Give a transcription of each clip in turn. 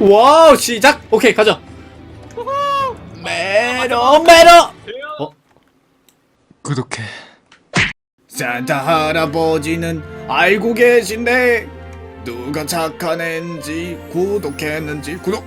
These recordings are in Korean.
와우 시작! 오케이 가자. 메로 메로 어? 구독해. 산타 할아버지는 알고 계신데 누가 착한 앤지 구독했는지 구독!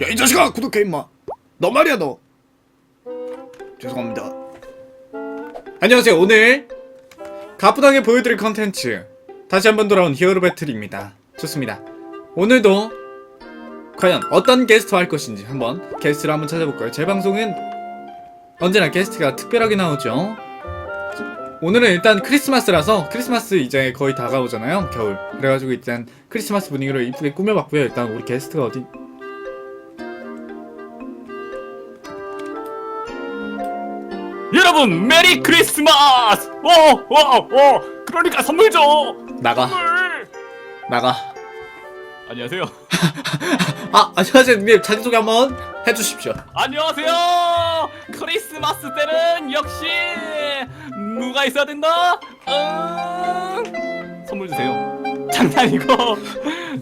야 이 자식아 구독해 임마. 너 말이야 너. 죄송합니다. 안녕하세요 오늘 가뿐하게 보여드릴 컨텐츠. 다시 한번 돌아온 히어로 배틀입니다. 좋습니다. 오늘도 과연 어떤 게스트와 할 것인지 한번 게스트를 한번 찾아볼까요? 제 방송은 언제나 게스트가 특별하게 나오죠. 오늘은 일단 크리스마스라서 크리스마스 이제 거의 다가오잖아요. 겨울. 그래가지고 일단 크리스마스 분위기로 이쁘게 꾸며봤고요. 일단 우리 게스트가 어디? 여러분 메리 크리스마스! 오오오 그러니까 선물 줘! 나가 선물! 나가. 안녕하세요. 아 안녕하세요 님 자기소개 한번 해주십시오. 안녕하세요. 크리스마스 때는 역시 누가 있어야 된다? 응. 선물 주세요. 장난이고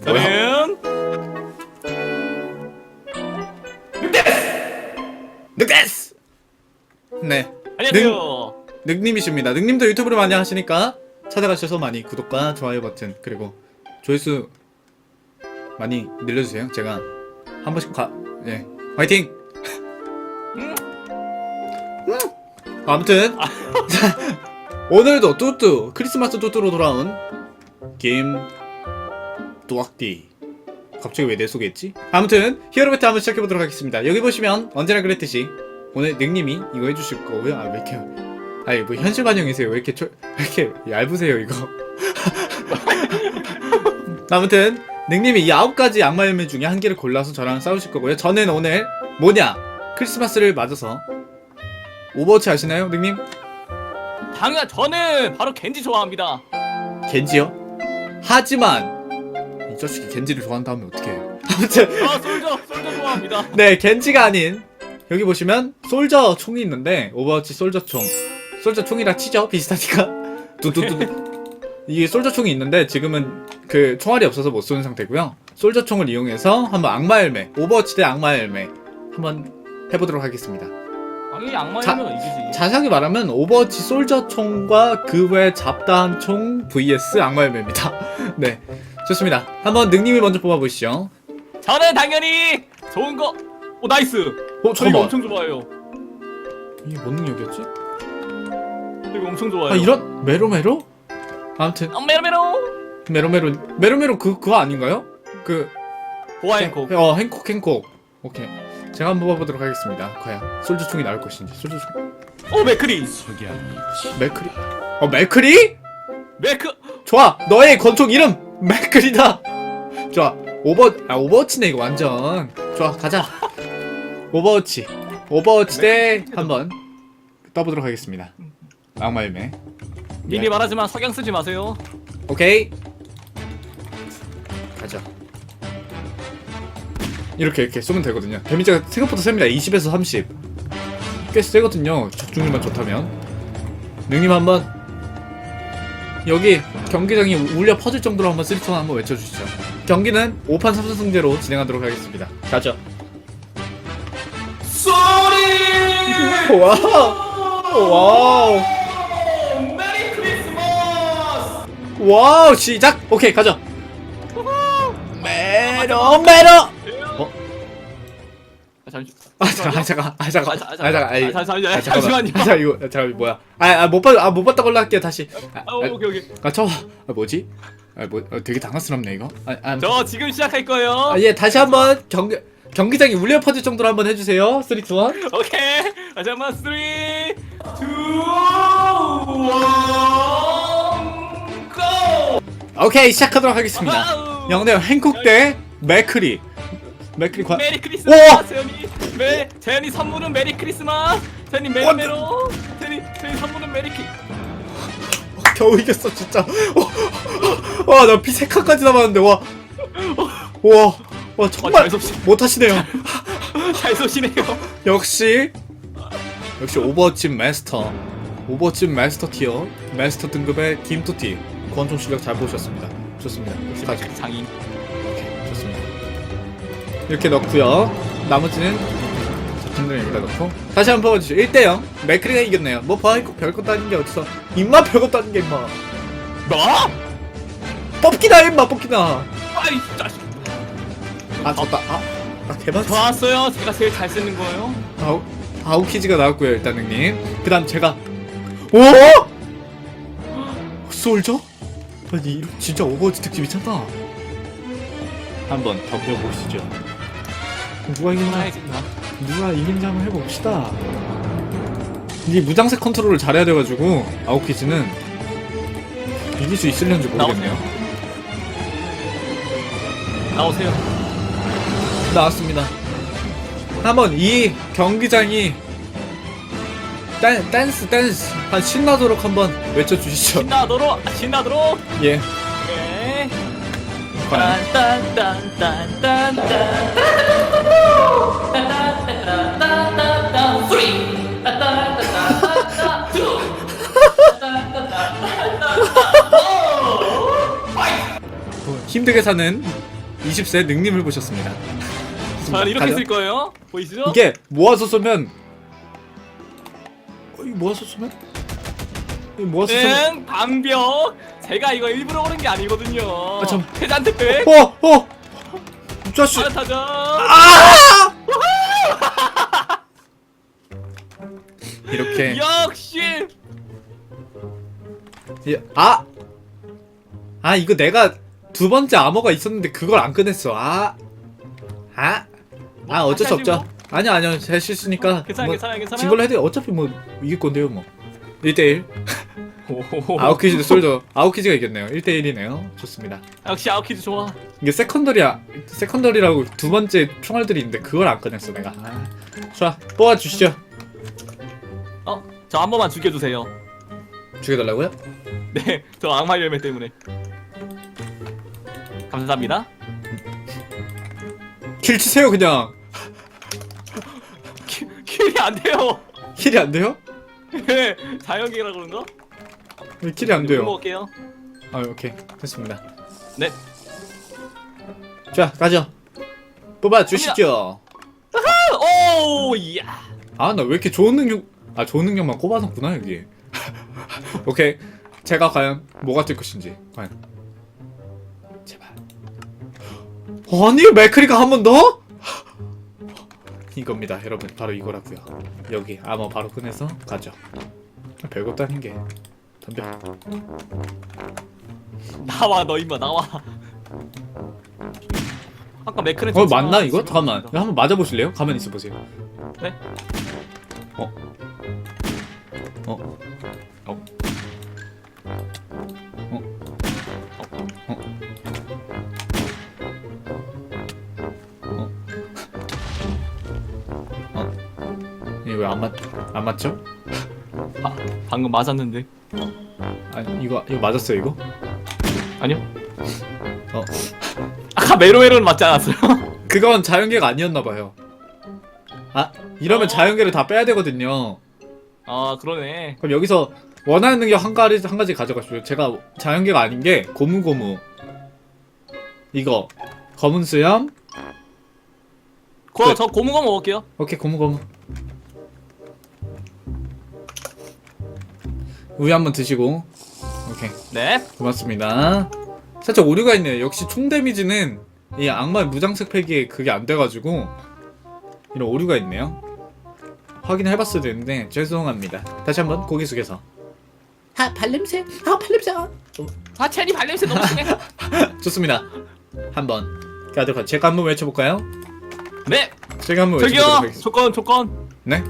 저는 늑데스. 네. 안녕하세요. 늑님이십니다. 늑님도 유튜브를 많이 하시니까 찾아가셔서 많이 구독과 좋아요 버튼 그리고 조회수 많이 늘려주세요. 제가 한 번씩 가, 예, 화이팅! 음. 아무튼 자, 오늘도 뚜뚜 크리스마스 뚜뚜로 돌아온 김 뚜악디 갑자기 왜 내 속에 있지? 아무튼 히어로배트 한번 시작해보도록 하겠습니다. 여기 보시면 언제나 그랬듯이 오늘 닉님이 이거 해주실 거고요. 아 왜 이렇게 아니 뭐 현실 반영이세요? 왜 이렇게 초, 왜 이렇게 얇으세요 이거? 아무튼 닉님이 이 아홉 가지 악마 열매 중에 한 개를 골라서 저랑 싸우실 거고요. 저는 오늘 뭐냐 크리스마스를 맞아서 오버워치 아시나요, 닉님? 당연 저는 바로 겐지 좋아합니다. 겐지요? 하지만 이 자식이 겐지를 좋아한다면 어떡해요? 아무튼 아 솔저 솔저 좋아합니다. 네 겐지가 아닌 여기 보시면 솔저 총이 있는데 오버워치 솔저 총 솔저 총이라 치죠 비슷하니까 뚜뚜뚜 이게 솔저 총이 있는데 지금은 그 총알이 없어서 못 쏘는 상태고요 솔저 총을 이용해서 한번 악마 열매 오버워치 대 악마 열매 한번 해보도록 하겠습니다 당연히 악마 자- 열면 이기지. 자세하게 말하면 오버워치 솔저 총과 그 외 잡다한 총 vs 악마 열매입니다 네 좋습니다 한번 능님이 먼저 뽑아보시죠 저는 당연히 좋은 거. 오 나이스. 어 저 이거 잠깐만 엄청 좋아해요. 이게 뭔 능력이었지? 저 이거 엄청 좋아해요. 아 이런 메로메로? 아무튼 어, 메로메로. 메로메로. 메로메로 그 그거 아닌가요? 그 보아앤콕. 어 행콕 행콕. 오케이. 제가 한번 뽑아보도록 하겠습니다. 과연 솔저 총이 나올 것인지. 솔저 총. 오 맥크리. 맥크리? 어 맥크리? 맥크. 좋아. 너의 권총 이름 맥크리다. 좋아. 오버 아 오버워치네 이거 완전. 좋아 가자. 오버워치. 오버워치 대 한번 떠보도록 하겠습니다. 악마 열매 미리 말하지만 석양 쓰지 마세요. 오케이. 가자. 이렇게 이렇게 쏘면 되거든요. 데미지가 생각보다 셉니다. 20에서 30꽤 세거든요. 적중률만 좋다면. 능님 한번. 여기 경기장이 울려 퍼질 정도로 한번 쓰리톤 한번 외쳐주시죠. 경기는 5판 3승제로 진행하도록 하겠습니다. 가죠. 쏘리. 와우. 와우 와우 시작 오케이 가자 메로 메로 어? 아, 잠시. 아 잠깐 아 잠깐 아 잠깐 아 잠깐 아이, 아, 잠시만요. 아, 잠깐만. 잠시만요. 아, 잠깐 이거 잠깐 뭐야 아못 봤, 아, 못 봤다 걸로 할게요 다시 아, 아, 오케이 오케이. 아, 저 아, 뭐지 아뭐 어, 되게 당황스럽네 이거 아, 아, 저 지금 시작할 거예요. 아, 예 다시 한번 경기 경기장이 울려 퍼질 정도로 한번 해주세요 3, 2, 1 오케이. 아 잠깐만 3 2 1 고! 오케이 시작하도록 하겠습니다. 영대 행콕 대 맥크리 맥크리 과 메리! 크리스마스 재현이. 메 재현이 선물은 메리 크리스마스. 재현이 메로 메로. 재현이 재현이 선물은 메리 키. 겨우 이겼어 진짜 와나 피 3칸까지 남았는데 와 와와 와, 정말 아, 잘 섭씨. 못하시네요 잘 쏘시네요. 역시 역시 오버워치 마스터 오버워치 마스터 티어 마스터 등급의 김토티 권총 실력 잘 보셨습니다 좋습니다 가죠 장인. 오케이 좋습니다 이렇게 넣고요. 나머지는 작품들 여기다 넣고 다시 한번 뽑아주시죠. 1대0 맥크리가 이겼네요. 뭐 봐 이거 별것도 아닌 게 어딨어. 임마 별것도 아닌 게 임마. 나? 뽑기나 임마 뽑기나. 아이 자식. 아 졌다. 아, 아 대박. 좋았어요. 제가 제일 잘 쓰는 거예요. 아우 아우키즈가 나왔고요 일단 형님. 그다음 제가 오 솔저? 아니 진짜 오버워치 특집 미쳤다. 한번 덤벼보시죠. 누가 이겼나? 누가 이긴지 한번 해봅시다. 이게 무장색 컨트롤을 잘해야 돼가지고 아웃키즈는 이길 수 있을런지 모르겠네요. 나오세요. 나왔습니다. 한번 이 경기장이 댄, 댄스 댄스 한 신나도록 한번 외쳐주시죠. 신나도록 아, 신나도록. 예. 과연 딴딴딴딴딴딴. 딴딴딴딴딴딴. 투. 힘들게 사는 20세 능님을 보셨습니다. 저는 이렇게. 쓸 거예요. 보이시죠? 이게 모아서 쏘면 어, 이거 모아서 쏘면? 이거 모아서 쏘면 응, 방벽. 제가 이거 일부러 오는 게 아니거든요. 아, 참. 회잔트 백. 어! 어! 이 자식! 타자. 아! 이렇게 역시. 예, 아! 아 이거 내가 두 번째 암호가 있었는데 그걸 안 꺼냈어 아! 아! 아 어쩔 수 없죠 아니요 아니요 제 실수니까 괜찮아, 뭐 괜찮아, 괜찮아. 진 걸로 해도 어차피 뭐 이길 건데요 뭐 1대1 오. 아웃키즈 솔저 아웃키즈가 이겼네요 1대1이네요 좋습니다 역시 아웃키즈 좋아. 이게 세컨더리야 세컨더리라고 두 번째 총알들이 있는데 그걸 안 꺼냈어 내가 아, 좋아 뽑아주시죠 어, 저 한 번만 죽여주세요. 죽여달라고요? 네, 저 악마 열매 때문에. 감사합니다. 킬 치세요 그냥 안 돼요. 킬이 안 돼요? 네, 자연계라 그런가? 왜 킬이 안 돼요? 먹을게요. 아 오케이 됐습니다 네. 자 가죠 뽑아 주시죠 오, 이야. 아 나 왜 이렇게 좋은 능력 아 좋은 능력만 꼽아놨구나 여기 오케이 제가 과연 뭐가 될 것인지 과연 제발 아니 맥크리가 한 번 더? 이겁니다 여러분 바로 이거라고요 여기 아마 바로 꺼내서 가죠 별것도 아닌 게 덤벼 나와, 너 임마 나와. 아까 매크는 어 맞나 이거? 잠깐만 이거 한번 맞아보실래요? 가만히 있어보세요 네? 어? 어? 어? 어? 안 맞, 안 맞죠? 아, 방금 맞았는데. 아니 이거 이거 맞았어요 이거? 아니요. 어 아까 메로메로는 맞지 않았어요? 그건 자연계가 아니었나봐요 아 이러면 어. 자연계를 다 빼야 되거든요 아, 그러네. 그럼 여기서 원하는 능력 한 가지 한 가지 가져가시죠. 제가 자연계가 아닌 게 고무고무 이거 검은 수염 그, 네. 저 고무거 먹을게요. 오케이 고무고무 우유 한번 드시고 오케이 네. 고맙습니다. 살짝 오류가 있네요. 역시 총 데미지는 이 악마의 무장색 폐기에 그게 안 돼가지고 이런 오류가 있네요. 확인을 해봤어야 되는데 죄송합니다. 다시 한번 고개 숙여서 아 발냄새 아 발냄새 아. 아, 체리 발냄새 너무 심해. 좋습니다. 한번 가도록 하 제가 한번 외쳐볼까요? 네. 제가 한번 저기요. 외쳐보도록 하겠습니다. 조건, 조건. 네?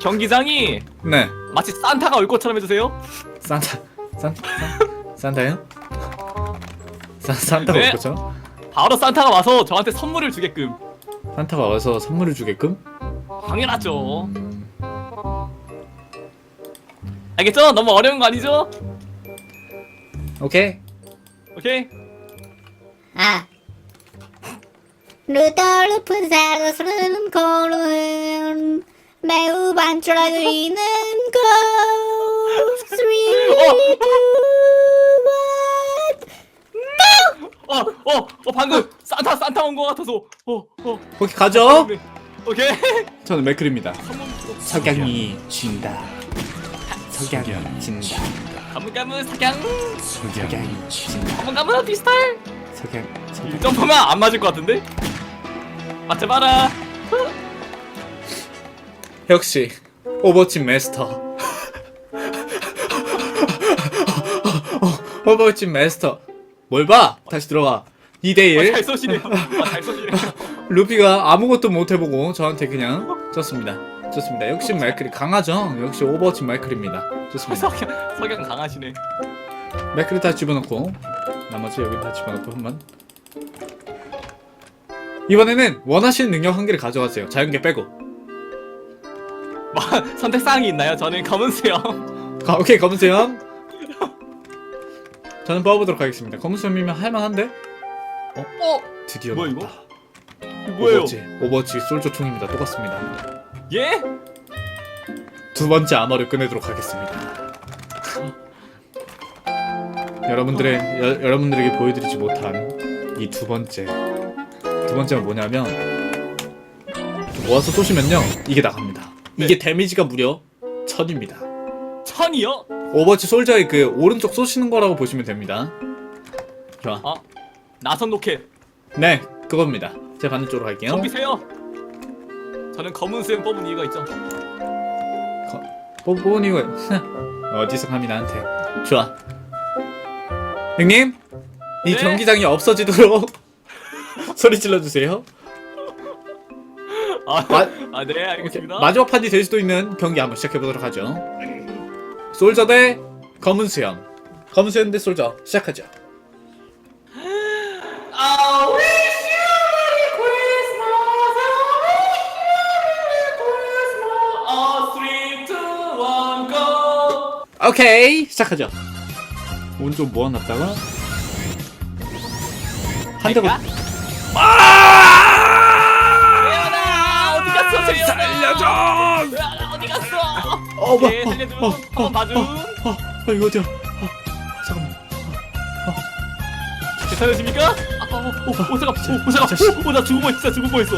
경기장이 네. 마치 산타가 올 것처럼 해주세요. 산타 산타 산- 산타요? 산 산타가 네. 올 거죠? 바로 산타가 와서 저한테 선물을 주게끔. 산타가 와서 선물을 주게끔? 당연하죠. 음, 알겠죠? 너무 어려운 거 아니죠? 오케이. 오케이. 아. 루돌프 사르스름 고른 매우 반짝이는 것 Three, two, one 어, 어, 어, 방금 산타 산타 온 거 같아서. 어, 어. 거기 가죠. 네. 오케이. 저는 맥클입니다. 석양이 진다. 석양이 진다. 가문가문 석양. 석양이 진다. 가문가문 비슷할. 석양. 석양. 점프면 안 맞을 것 같은데? 맞춰봐라. 역시 오버워치 마스터. 오버워치 마스터. 뭘 봐? 다시 들어가. 아, 2대1. 잘 쏘시네요. 아, 잘 쏘시네요. 루피가 아무것도 못 해보고 저한테 그냥 졌습니다. 좋습니다. 역시 마이클이 강하죠. 역시 오버워치 마이클입니다. 좋습니다. 석양, 석양 강하시네. 마이클을 다 집어넣고 나머지 여기 다 집어넣고 한번 이번에는 원하시는 능력 한 개를 가져가세요. 자연계 빼고. 뭐, 선택 사항이 있나요? 저는 검은 수염. 가, 오케이 검은 수염. 저는 뽑아보도록 하겠습니다. 검은 수염이면 할만한데? 어? 드디어 뭐야, 나왔다. 이거 뭐예요? 오버워치, 오버워치 솔저 총입니다. 똑같습니다. 예? 두 번째 아머를 꺼내도록 하겠습니다. 여러분들의 여, 여러분들에게 보여드리지 못한 이 두 번째 두 번째가 뭐냐면 모아서 쏘시면요 이게 나갑니다. 이게 데미지가 무려 천입니다. 천이요? 오버워치 솔저의 그 오른쪽 쏘시는 거라고 보시면 됩니다. 좋아. 아, 나선 로켓. 네 그겁니다. 제 반대쪽으로 갈게요. 덤비세요. 저는 검은 수염 뽑은 이유가 있죠. 뽑- 뽑은 이거 어디서 감히 나한테 좋아 형님 이 네? 경기장이 없어지도록 소리 질러주세요 아, 마- 아 네. 알겠습니다. 마지막 판이 될 수도 있는 경기 한번 시작해보도록 하죠 솔저 대 검은 수염 검은 수염 대 솔저 시작하죠 I wish you Merry Christmas. I wish you Merry Christmas. A three, two, one, go. 오케이 시작하죠 오른쪽 모아놨다가 한 대가 재현아 갔어 재현아 살려줘! 재현아, 어디 갔어? 어, 뭐, 어, 살려줘. 어, 한번 봐줘. 어, 어, 이거 어디야? 어, 잠깐만. 괜찮으십니까? 아, 어, 어, 어, 잠깐, 어, 어, 자식. 잠깐, 어, 나 죽을 뻔했어, 죽을 뻔했어.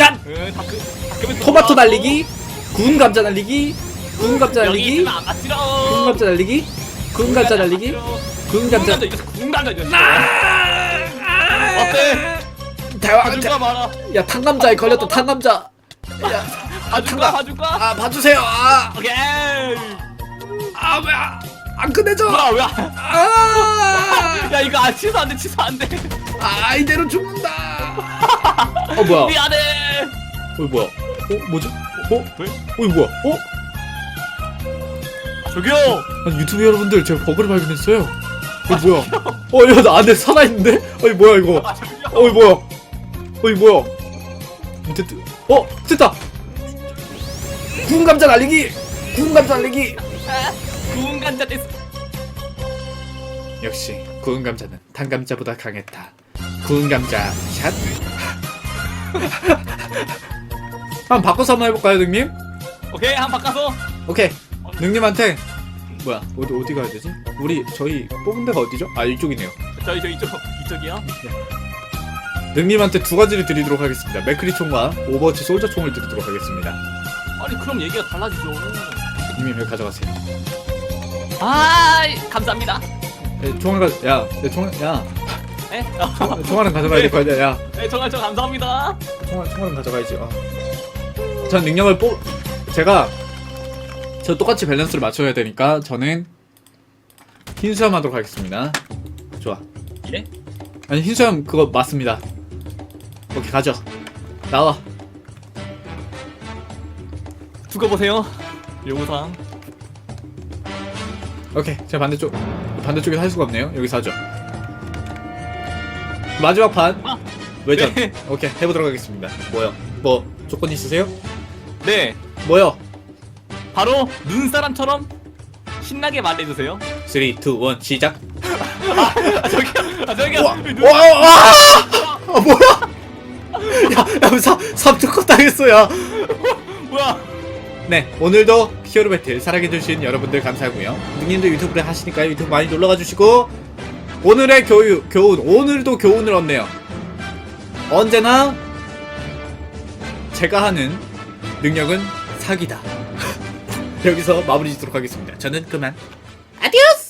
야 응, 다크, 다크면 토마토 날리기 구운 감자 날리기 구운 감자 여기 날리기 있으면 안 맞지롱. 구운 감자 날리기 구운 감자 날리기 구운 구운 감자. 감자 이거 구운 감자 이거. 어때? 대화 봐줄까 말아. 야 탕감자에 걸렸다. 탕감자 봐줄까, 봐줄까? 아 봐주세요. 오케이. 아왜안 끝내줘. 뭐야, 왜? 아, 야 이거 아 취소 안 돼, 취소 안 돼. 아 이대로 죽는다. 어 뭐야? 미안해. 어 뭐야? 어 뭐지? 어? 왜? 어 이거 뭐야? 어? 저기요. 아니, 유튜브 여러분들 제가 버그를 발견했어요. 이거 뭐야? 어야 나 안에 살아있는데? 어이 뭐야 이거? 아 저기요. 어이 뭐야? 어이 뭐야 뜨... 어 됐다 구운 감자 날리기 구운 감자 날리기 구운 감자 됐어. 역시 구운 감자는 탄 감자보다 강했다 구운 감자 샷 한번 바꿔서 한번 해볼까요 능님? 오케이, 한 번 바꿔서. 오케이 능님한테 뭐야 어디 어디 가야 되지? 우리 저희 뽑은 데가 어디죠? 아 이쪽이네요 저희 저 이쪽 이쪽이요. 능님한테 두 가지를 드리도록 하겠습니다 맥크리 총과 오버워치 솔저 총을 드리도록 하겠습니다 아니 그럼 얘기가 달라지죠. 님이 왜 가져가세요 아, 감사합니다. 야, 총알 가, 야, 야, 총알, 야, 네? 총알은 가져가야 될거 아니야, 야, 네, 정말 저 감사합니다. 총알, 총알은 가져가야지. 어. 전 능력을 뽑, 제가 저 똑같이 밸런스를 맞춰야 되니까 저는 흰수염 하도록 하겠습니다. 좋아. 예? 아니 흰수염 그거 맞습니다. 오케이 가죠. 나와. 두고 보세요. 요구사항. 오케이 제 반대쪽 반대쪽에 할 수가 없네요. 여기서 하죠. 마지막 판 아, 외전. 네. 오케이 해보도록 하겠습니다. 뭐요? 뭐 조건 있으세요? 네, 뭐요? 바로 눈사람처럼 신나게 말해주세요. 3, 2, 1 시작. 아 저기요, 아 저기요. 와, 눈- 와, 와, 아 뭐야? 야, 야, 사, 삼투컷 당했어, 야. 뭐야? 네, 오늘도 히어로 배틀 사랑해주신 여러분들 감사하고요. 누님도 유튜브를 하시니까 유튜브 많이 놀러가주시고, 오늘의 교육, 교훈, 오늘도 교훈을 얻네요. 언제나 제가 하는 능력은 사기다. 여기서 마무리 짓도록 하겠습니다. 저는 그만. 아디오스!